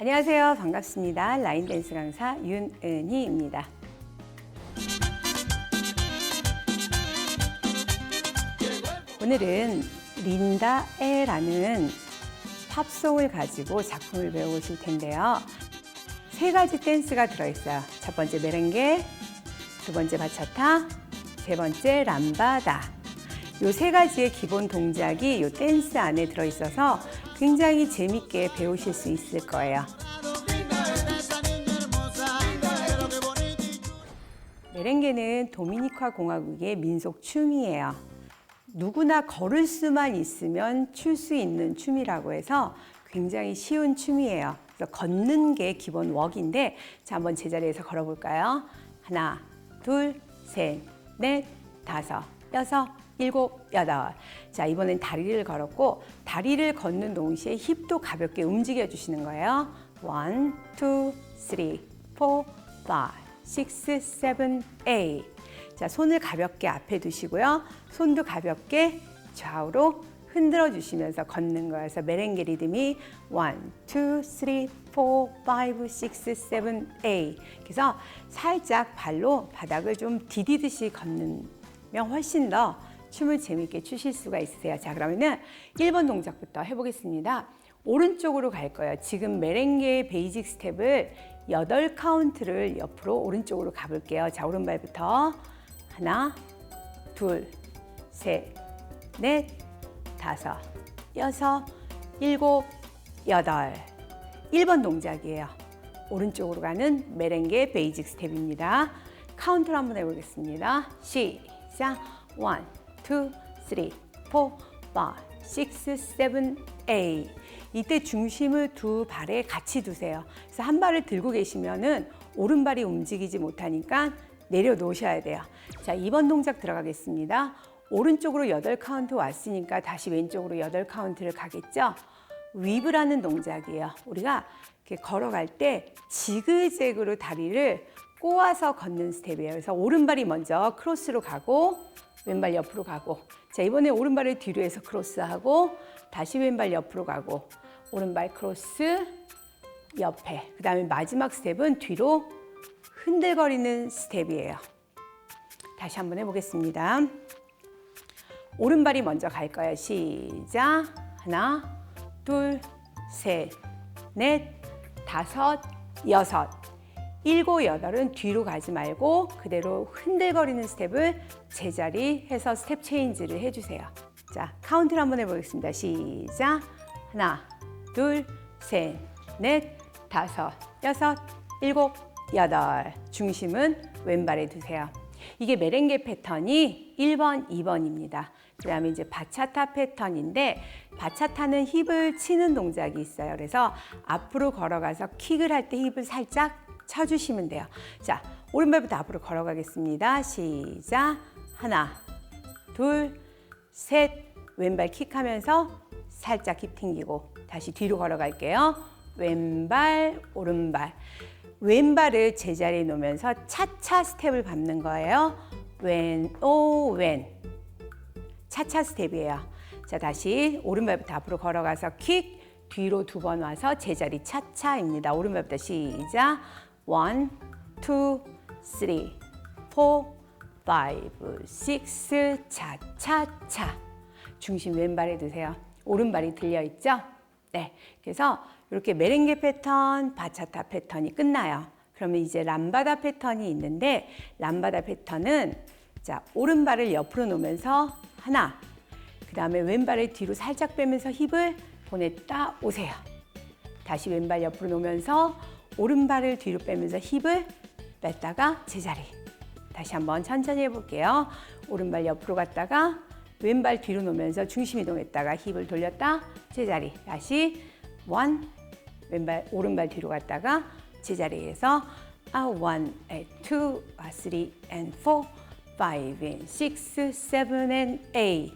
안녕하세요. 반갑습니다. 라인 댄스 강사 윤은희입니다. 오늘은 린다 에라는 팝송을 가지고 작품을 배워보실 텐데요. 세 가지 댄스가 들어있어요. 첫 번째 메렝게, 두 번째 바차타, 세 번째 람바다. 요 세 가지의 기본 동작이 요 댄스 안에 들어있어서 굉장히 재밌게 배우실 수 있을 거예요. 메렝게는 도미니카 공화국의 민속 춤이에요. 누구나 걸을 수만 있으면 출 수 있는 춤이라고 해서 굉장히 쉬운 춤이에요. 그래서 걷는 게 기본 웍인데 자 한번 제자리에서 걸어볼까요? 하나, 둘, 셋, 넷, 다섯, 여섯, 일곱, 여덟. 자 이번엔 다리를 걸었고 다리를 걷는 동시에 힙도 가볍게 움직여 주시는 거예요. 원, 투, 쓰리, 포, 파이브, 식스, 세븐, 에잇. 자, 손을 가볍게 앞에 두시고요. 손도 가볍게 좌우로 흔들어 주시면서 걷는. 그래서 메렝게 리듬이 1, 2, 3, 4, 5, 6, 7, 8. 그래서 살짝 발로 바닥을 좀 디디듯이 걷는 면 훨씬 더 춤을 재밌게 추실 수가 있으세요. 자, 그러면은 1번 동작부터 해보겠습니다. 오른쪽으로 갈 거예요. 지금 메렝게의 베이직 스텝을 8 카운트를 옆으로 오른쪽으로 가볼게요. 자, 오른발부터 하나, 둘, 셋, 넷, 다섯, 여섯, 일곱, 여덟. 1번 동작이에요. 오른쪽으로 가는 메렝게 베이직 스텝입니다. 카운트를 한번 해보겠습니다. 시작. 1, 2, 3, 4, 5, 6, 7, 8. 이때 중심을 두 발에 같이 두세요. 그래서 한 발을 들고 계시면은 오른발이 움직이지 못하니까 내려놓으셔야 돼요. 자, 2번 동작 들어가겠습니다. 오른쪽으로 8카운트 왔으니까 다시 왼쪽으로 8카운트를 가겠죠? 위브라는 동작이에요. 우리가 이렇게 걸어갈 때 지그재그로 다리를 꼬아서 걷는 스텝이에요. 그래서 오른발이 먼저 크로스로 가고 왼발 옆으로 가고 자 이번에 오른발을 뒤로 해서 크로스하고 다시 왼발 옆으로 가고 오른발 크로스 옆에 그 다음에 마지막 스텝은 뒤로 흔들거리는 스텝이에요. 다시 한번 해보겠습니다. 오른발이 먼저 갈 거예요. 시작. 하나, 둘, 셋, 넷, 다섯, 여섯, 일곱, 여덟은 뒤로 가지 말고 그대로 흔들거리는 스텝을 제자리 해서 스텝 체인지를 해주세요. 자, 카운트를 한번 해보겠습니다. 시작. 하나, 둘, 셋, 넷, 다섯, 여섯, 일곱, 여덟. 중심은 왼발에 두세요. 이게 메렝게 패턴이 1번, 2번입니다. 그 다음에 이제 바차타 패턴인데 바차타는 힙을 치는 동작이 있어요. 그래서 앞으로 걸어가서 킥을 할 때 힙을 살짝 쳐주시면 돼요. 자, 오른발부터 앞으로 걸어가겠습니다. 시작. 하나, 둘, 셋. 왼발 킥하면서 살짝 힙 튕기고 다시 뒤로 걸어갈게요. 왼발, 오른발. 왼발을 제자리에 놓으면서 차차 스텝을 밟는 거예요. 왼, 오, 왼. 차차 스텝이에요. 자, 다시 오른발부터 앞으로 걸어가서 킥, 뒤로 두 번 와서 제자리 차차입니다. 오른발부터 시작. 원, 투, 쓰리, 포, 파이브, 식스, 차차차. 중심 왼발에 두세요. 오른발이 들려 있죠? 네. 그래서 이렇게 메렝게 패턴, 바차타 패턴이 끝나요. 그러면 이제 람바다 패턴이 있는데 람바다 패턴은 자, 오른발을 옆으로 놓으면서 하나, 그 다음에 왼발을 뒤로 살짝 빼면서 힙을 보냈다 오세요. 다시 왼발 옆으로 놓으면서 오른발을 뒤로 빼면서 힙을 뺐다가 제자리. 다시 한번 천천히 해볼게요. 오른발 옆으로 갔다가 왼발 뒤로 놓으면서 중심 이동했다가 힙을 돌렸다 제자리. 다시 원 왼발 오른발 뒤로 갔다가 제자리에서 아 원, 투, 아 쓰리, 앤 포, 파이브, 앤 식스, 세븐, 앤 에잇.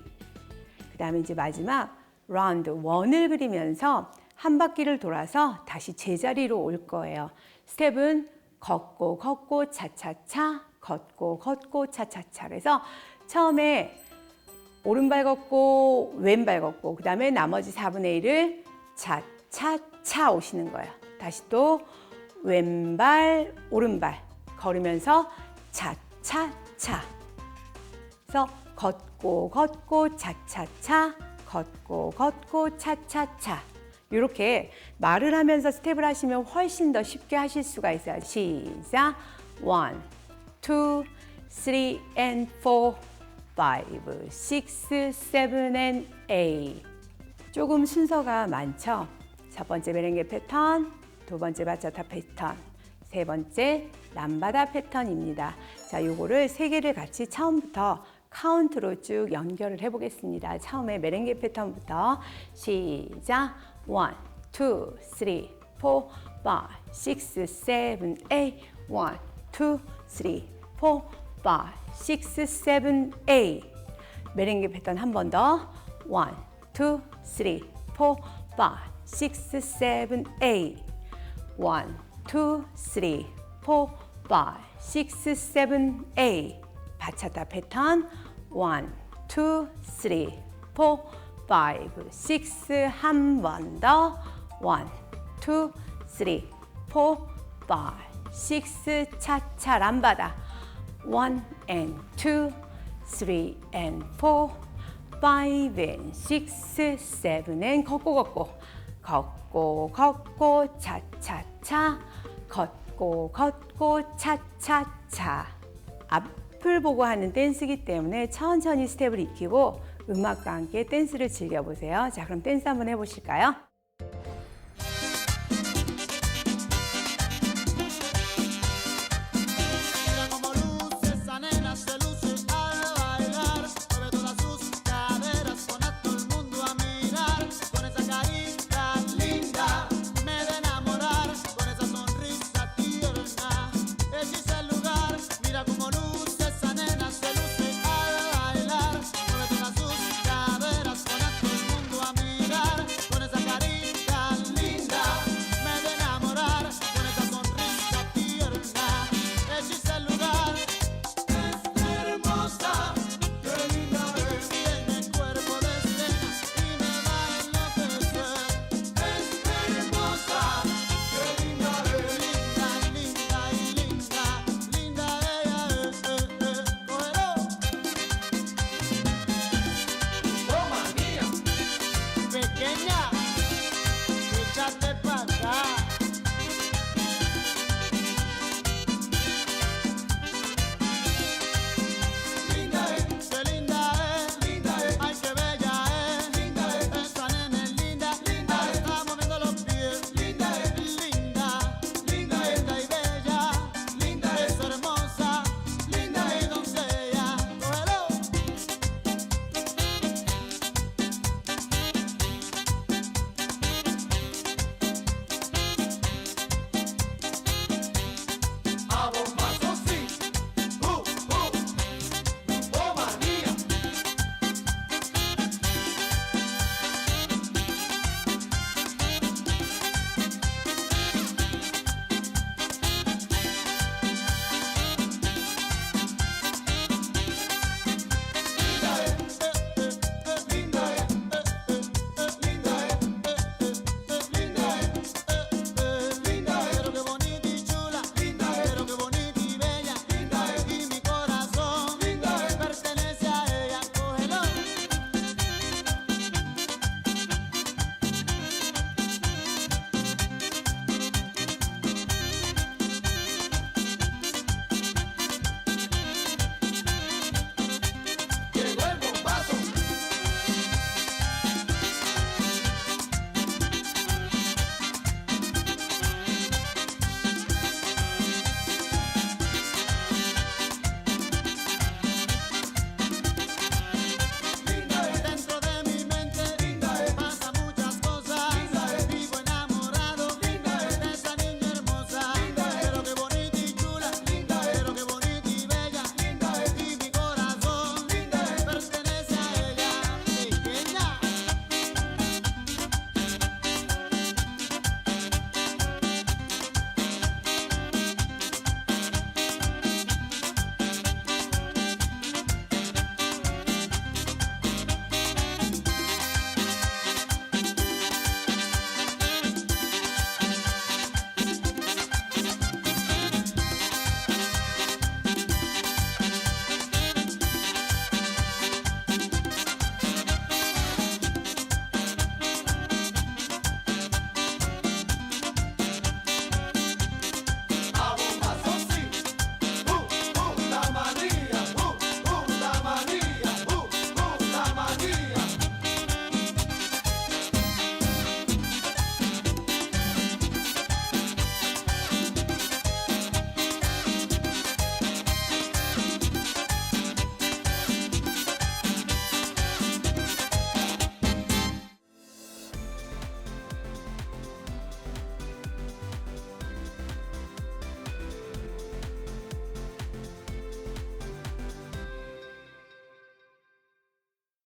그 다음에 이제 마지막 라운드 원을 그리면서 한 바퀴를 돌아서 다시 제자리로 올 거예요. 스텝은 걷고 걷고 차차차 걷고 걷고 차차차 그래서 처음에 오른발 걷고 왼발 걷고 그 다음에 나머지 4분의 1을 차차차 오시는 거예요. 다시 또 왼발, 오른발 걸으면서 차차차. 그래서 걷고 걷고 차차차 걷고 걷고 차차차 이렇게 말을 하면서 스텝을 하시면 훨씬 더 쉽게 하실 수가 있어요. 시작. one, two, three and four, five, six, seven and eight. 조금 순서가 많죠. 첫 번째 메렝게 패턴, 두 번째 바차타 패턴, 세 번째 람바다 패턴입니다. 자, 요거를 세 개를 같이 처음부터 카운트로 쭉 연결을 해보겠습니다. 처음에 메렝게 패턴부터 시작. 1, 2, 3, 4, 5, 6, 7, 8. 1, 2, 3, 4, 5, 6, 7, 8. 메렝게 패턴 한 번 더. 1, 2, 3, 4, 5, 6, 7, 8. 1, 2, 3, 4, 5, 6, 7, 8. 바차타 패턴 1, 2, 3, 4, 5, 6한번 더. 1, 2, 3, 4, 5, 6 차차 람바다. 1 and 2, 3 and 4, 5 and 6, 7 and 걷고 걷고. 걷고 걷고 차차차. 걷고 걷고 차차차. 앞을 보고 하는 댄스기 때문에 천천히 스텝을 익히고 음악과 함께 댄스를 즐겨보세요. 자, 그럼 댄스 한번 해보실까요?